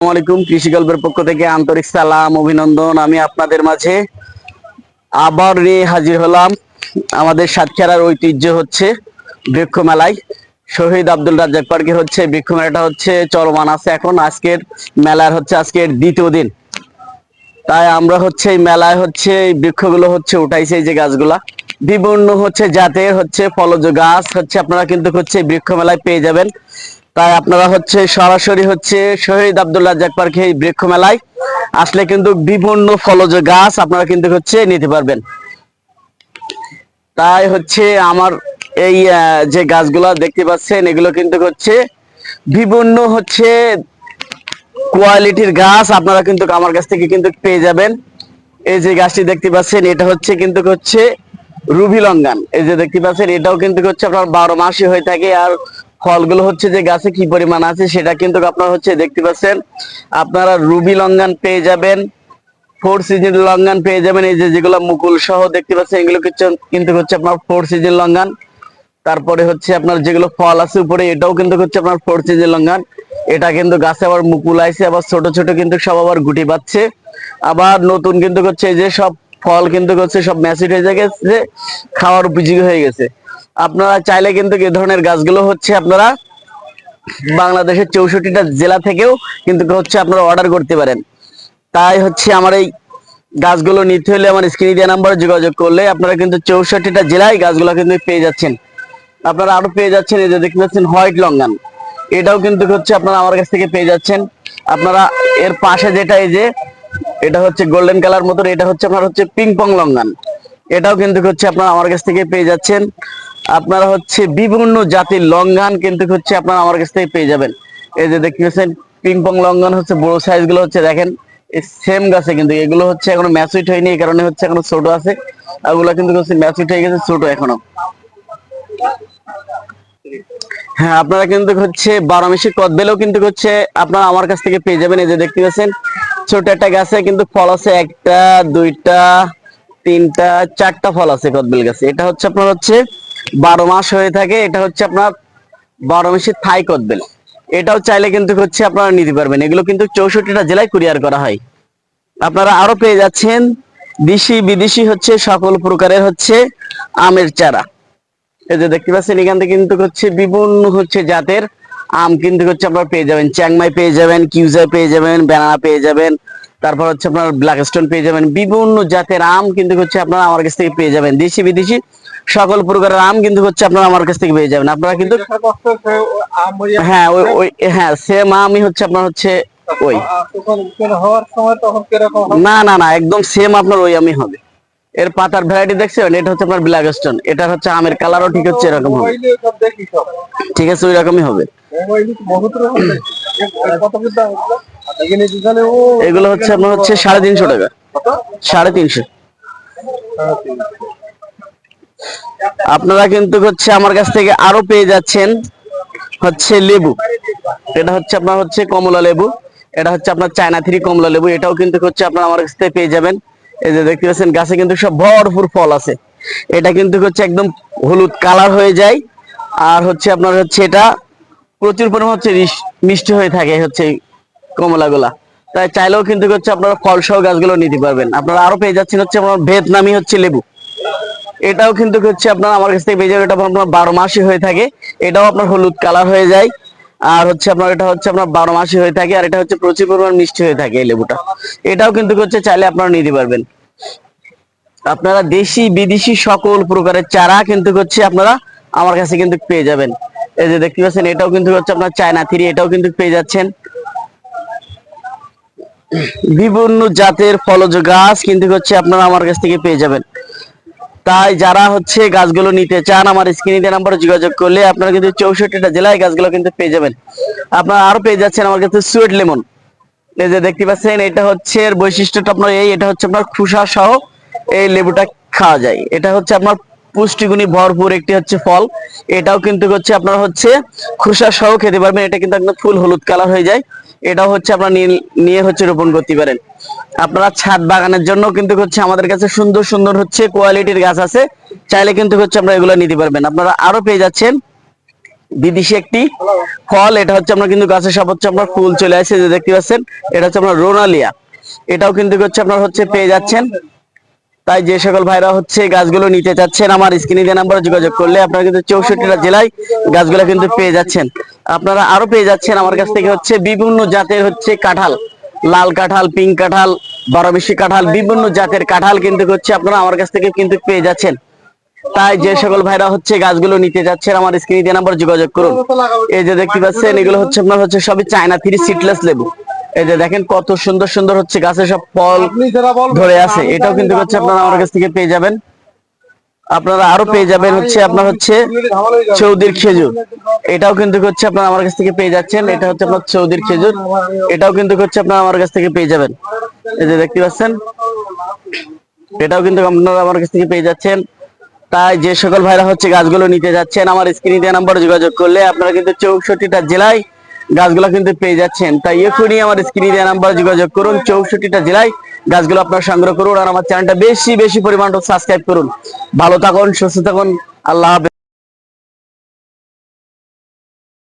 আলাইকুম, কৃষি গল্পের পক্ষ থেকে আন্তরিক সালাম, অভিনন্দন। আমি আপনাদের মাঝে আবার নিয়ে হাজির হলাম। আমাদের সাতক্ষীরার ঐতিহ্য হচ্ছে বৃক্ষ মেলায় শহীদ আব্দুল রাজ্জাক পার্কে হচ্ছে বৃক্ষ মেলাটা হচ্ছে চলমান আছে এখন। আজকের মেলার হচ্ছে আজকের দ্বিতীয় দিন। তাই আমরা হচ্ছে এই মেলায় হচ্ছে এই বৃক্ষগুলো হচ্ছে উঠাইছে এই যে গাছগুলা। বিভিন্ন হচ্ছে জাতের হচ্ছে ফলজ গাছ। হচ্ছে আপনারা কিন্তু হচ্ছে বৃক্ষ মেলায় পেয়ে যাবেন। তাই আপনারা হচ্ছে সরাসরি হচ্ছে শহীদ আব্দুল্লাহ রাজ্জাক পার্কে এই বৃক্ষ মেলায় আসলে কিন্তু বিভিন্ন ফলজ গাছ আপনারা কিন্তু হচ্ছে নিতে পারবেন। তাই হচ্ছে আমার এই যে গাছগুলা দেখতে পাচ্ছেন, এগুলো কিন্তু হচ্ছে বিভিন্ন হচ্ছে কোয়ালিটির গাছ আপনারা কিন্তু আমার কাছ থেকে কিন্তু পেয়ে যাবেন। এই যে গাছটি দেখতে পাচ্ছেন, এটা হচ্ছে কিন্তু হচ্ছে রুবি লঙ্গান এই যে দেখতে পাচ্ছেন, এটাও কিন্তু হচ্ছে আপনার বারো মাসই হয়ে থাকে আর ফলগুলো হচ্ছে যে গাছে কি পরিমাণ আছে, সেটা কিন্তু আপনারা হচ্ছে দেখতে পাচ্ছেন। আপনারা রুবি লঙ্গান পেয়ে যাবেন, ফোর সিজন লঙ্গান পেয়ে যাবেন, এই যে যেগুলো মুকুল সহ দেখতে পাচ্ছেন, এগুলো কিন্তু- হচ্ছে আপনার ফোর সিজন লঙ্গান। তারপরে হচ্ছে আপনার যেগুলো ফল আছে উপরে, এটাও কিন্তু হচ্ছে আপনার ফোর সিজন লঙ্গান। এটা কিন্তু গাছে আবার মুকুল আইছে, আবার ছোট ছোট কিন্তু সব আবার গুটি পাচ্ছে। আবার নতুন কিন্তু হচ্ছে এই যে সব ফল কিন্তু হচ্ছে সব ম্যাসিড হয়ে গেছে, খাওয়ার উপযোগী হয়ে গেছে। আপনারা চাইলে কিন্তু এ ধরনের গাছগুলো হচ্ছে আপনারা বাংলাদেশের চৌষট্টিটা জেলা থেকেও কিন্তু হচ্ছে আপনারা অর্ডার করতে পারেন। তাই হচ্ছে আমার এই গাছগুলো নিতে হলে আমার স্ক্রিনে দেওয়া নাম্বারে যোগাযোগ করলে আপনারা কিন্তু চৌষট্টিটা জেলায় গাছগুলো কিন্তু পেয়ে যাচ্ছেন। আপনারা আরও পেয়ে যাচ্ছেন এই যে দেখতে পাচ্ছেন হোয়াইট লঙ্গান এটাও কিন্তু হচ্ছে আপনারা আমার কাছ থেকে পেয়ে যাচ্ছেন। আপনারা এর পাশে যেটা এই যে, এটা হচ্ছে গোল্ডেন কালার মতো, এটা হচ্ছে আপনার হচ্ছে পিং পং লঙ্গান এটাও কিন্তু হচ্ছে আপনারা আমার কাছ থেকে পেয়ে যাচ্ছেন। আপনারা হচ্ছে বিভিন্ন জাতির লঙ্ঘান কিন্তু হচ্ছে আপনারা আমার কাছ থেকে পেয়ে যাবেন। এই যে দেখতে পাচ্ছেন পিং পং লঙ্ঘন হচ্ছে, বড় সাইজগুলো হচ্ছে দেখেন সেম গাছে কিন্তু, এগুলো হচ্ছে এখনও ম্যাচুইট হয়নি, এই কারণে হচ্ছে এখনও ছোট আছে। ওগুলো কিন্তু হচ্ছে ম্যাচুইট হয়ে গেছে, ছোট এখনও। হ্যাঁ আপনারা কিন্তু হচ্ছে বারো মিশি কদবেলেও কিন্তু হচ্ছে আপনারা আমার কাছ থেকে পেয়ে যাবেন। এই যে দেখতে পাচ্ছেন, ছোট একটা গাছে কিন্তু ফল আছে, একটা, দুইটা তিনটা, চারটা ফল আছে কদবেল গাছে। এটা হচ্ছে আপনার হচ্ছে বারো মাস হয়ে থাকে, এটা হচ্ছে আপনার বারো মিশি থাই কদবেল। এটাও চাইলে কিন্তু হচ্ছে আপনারা নিতে পারবেন। এগুলো কিন্তু চৌষট্টিটা জেলায় কুরিয়ার করা হয়। আপনারা আরও পেয়ে যাচ্ছেন দেশি, বিদেশি হচ্ছে সকল প্রকারের হচ্ছে আমের চারা। এই যে দেখতে পাচ্ছেন, এখান থেকে কিন্তু হচ্ছে বিভিন্ন হচ্ছে জাতের আম কিন্তু হচ্ছে আপনারা পেয়ে যাবেন। চ্যাংমাই পেয়ে যাবেন কিউজা পেয়ে যাবেন, ব্যানানা পেয়ে যাবেন তারপর হচ্ছে আপনার ব্ল্যাক স্টোন পেয়ে যাবেন। বিভিন্ন জাতের আম কিন্তু হচ্ছে আপনারা আমার কাছ থেকে পেয়ে যাবেন। দেশি, বিদেশি সকল প্রকারের আম কিন্তু হচ্ছে আপনারা আমার কাছ থেকে পেয়ে যাবেন। আপনারা কিন্তু হ্যাঁ ওই ওই হ্যাঁ সেম আমই হচ্ছে আপনার হচ্ছে ওই? না না না, একদম সেম আপনার ওই আমি হবে। এর পাতার ভ্যারাইটি দেখছেন? এটা হচ্ছে আপনার ব্ল্যাক স্টোন এটা হচ্ছে আমের কালারও ঠিক হচ্ছে, এরকম হবে। ঠিক আছে, ওই রকমই হবে। এগুলো? হচ্ছে আপনার হচ্ছে সাড়ে তিনশো টাকা। সাড়ে তিনশো। আপনারা কিন্তু হচ্ছে আমার কাছ থেকে আরও পেয়ে যাচ্ছেন হচ্ছে লেবু। এটা হচ্ছে আপনার হচ্ছে কমলা লেবু। এটা হচ্ছে আপনার চায়না থ্রি কমলা লেবু। এটাও কিন্তু হচ্ছে আপনার আমার কাছ থেকে পেয়ে যাবেন। এই যে দেখতে পাচ্ছেন, গাছে কিন্তু সব ভরপুর ফল আছে। এটা কিন্তু হচ্ছে একদম হলুদ কালার হয়ে যায়। আর হচ্ছে আপনার হচ্ছে এটা প্রচুর পরিমাণ হচ্ছে মিষ্টি হয়ে থাকে হচ্ছে কমলাগুলা তাই চাইলেও কিন্তু হচ্ছে আপনারা ফল সহ গাছগুলো নিতে পারবেন। আপনারা আরও পেয়ে যাচ্ছেন হচ্ছে আপনার ভিয়েতনামি হচ্ছে লেবু। এটাও কিন্তু হচ্ছে আপনার আমার কাছ থেকে পেয়ে এটা আপনার বারো মাসই হয়ে থাকে। এটাও আপনার হলুদ কালার হয়ে যায়। আর হচ্ছে আপনার এটা হচ্ছে আপনার বারো মাসই হয়ে থাকে। আর এটা হচ্ছে প্রচুর পরিমাণ মিষ্টি হয়ে থাকে এই লেবুটা। এটাও কিন্তু হচ্ছে চাইলে আপনারা নিতে পারবেন। আপনারা দেশি, বিদেশি সকল প্রকারের চারা কিন্তু হচ্ছে আপনারা আমার কাছে কিন্তু পেয়ে যাবেন। এই যে দেখতে পাচ্ছেন, এটাও কিন্তু হচ্ছে আপনার চায়না থ্রি, এটাও কিন্তু পেয়ে যাচ্ছেন। বিভিন্ন জাতের ফলজ গাছ কিন্তু হচ্ছে আপনারা আমার কাছ থেকে পেয়ে যাবেন। তাই যারা হচ্ছে গাছগুলো নিতে চান, আমার স্ক্রিনে নাম্বারে যোগাযোগ করলে আপনারা কিন্তু চৌষট্টিটা জেলায় গাছগুলো কিন্তু পেয়ে যাবেন। আপনারা আরও পেয়ে যাচ্ছেন আমার কাছে সুয়েট লেমন। এই যে দেখতে পাচ্ছেন, এটা হচ্ছে এর বৈশিষ্ট্যটা আপনার এই, এটা হচ্ছে আপনার খুসা সহ এই লেবুটা খাওয়া যায়। এটা হচ্ছে আপনার পুষ্টিগুণী ভরপুর একটি হচ্ছে ফল। এটাও কিন্তু হচ্ছে আপনার হচ্ছে খুসা সহ খেতে পারবেন। এটা কিন্তু একদম ফুল হলুদ কালার হয়ে যায়। এটাও হচ্ছে আপনার নিয়ে- হচ্ছে রোপণ করতে পারেন। আপনারা ছাদ বাগানের জন্য কিন্তু হচ্ছে আমাদের কাছে সুন্দর সুন্দর হচ্ছে কোয়ালিটির গাছ আছে। চাইলে কিন্তু হচ্ছে আমরা এগুলো নিতে পারবেন। আপনারা আরও পেয়ে যাচ্ছেন বিদেশি একটি ফল। এটা হচ্ছে আমরা কিন্তু গাছের সব হচ্ছে আপনার ফুল চলে আসছে যে দেখতে পাচ্ছেন। এটা হচ্ছে আপনার রোনালিয়া। এটাও কিন্তু হচ্ছে আপনার হচ্ছে পেয়ে যাচ্ছেন। তাই যে সকল ভাইরা হচ্ছে গাছগুলো নিতে চাচ্ছেন, আমার স্ক্রিনে দেওয়া নাম্বারে যোগাযোগ করলে আপনারা কিন্তু চৌষট্টিটা জেলায় গাছগুলো কিন্তু পেয়ে যাচ্ছেন। আপনারা আরও পেয়ে যাচ্ছেন আমার কাছ থেকে হচ্ছে বিভিন্ন জাতের হচ্ছে কাঁঠাল। লাল কাঁঠাল, পিঙ্ক কাঁঠাল বারোমিশি কাঁঠাল, বিভিন্ন জাতের কাঁঠাল কিন্তু হচ্ছে আপনারা আমার কাছ থেকে কিন্তু পেয়ে যাচ্ছেন। তাই যে সকল ভাইরা হচ্ছে গাছগুলো নিতে যাচ্ছেন, আমার স্ক্রিনে দেওয়া নাম্বারে যোগাযোগ করুন। এই যে দেখতে পাচ্ছেন, এগুলো হচ্ছে আপনার হচ্ছে সবই চায়না থ্রি সিটলেস লেবু। এই যে দেখেন কত সুন্দর সুন্দর হচ্ছে গাছের সব ফল ধরে আছে। এটাও কিন্তু হচ্ছে আপনারা আমার কাছ থেকে পেয়ে যাবেন। আপনারা আরও পেয়ে যাবেন হচ্ছে আপনার হচ্ছে চৌদির খেজুর। এটাও কিন্তু হচ্ছে আপনারা আমার কাছ থেকে পেয়ে যাচ্ছেন। এটা হচ্ছে আপনার চৌদির খেজুর। এটাও কিন্তু হচ্ছে আপনারা আমার কাছ থেকে পেয়ে যাবেন। এই যে দেখতে পাচ্ছেন এটাও কিন্তু আপনারা আমার কাছ থেকে পেয়ে যাচ্ছেন। তাই যে সকল ভাইরা হচ্ছে গাছগুলো নিতে যাচ্ছেন আমার স্ক্রিনে দেওয়া নাম্বারে যোগাযোগ করলে আপনারা কিন্তু চৌষট্টিটা জেলায় গাছগুলো কিন্তু পেয়ে যাচ্ছেন। তাই এখনই আমার স্ক্রিনে দেওয়া নাম্বার যোগাযোগ করুন। চৌষট্টিটা জেলায় গাছগুলো আপনার সংগ্রহ করুন আর আমার চ্যানেলটা বেশি বেশি পরিমাণ সাবস্ক্রাইব করুন। ভালো থাকুন, সুস্থ থাকুন। আল্লাহ হাফেজ।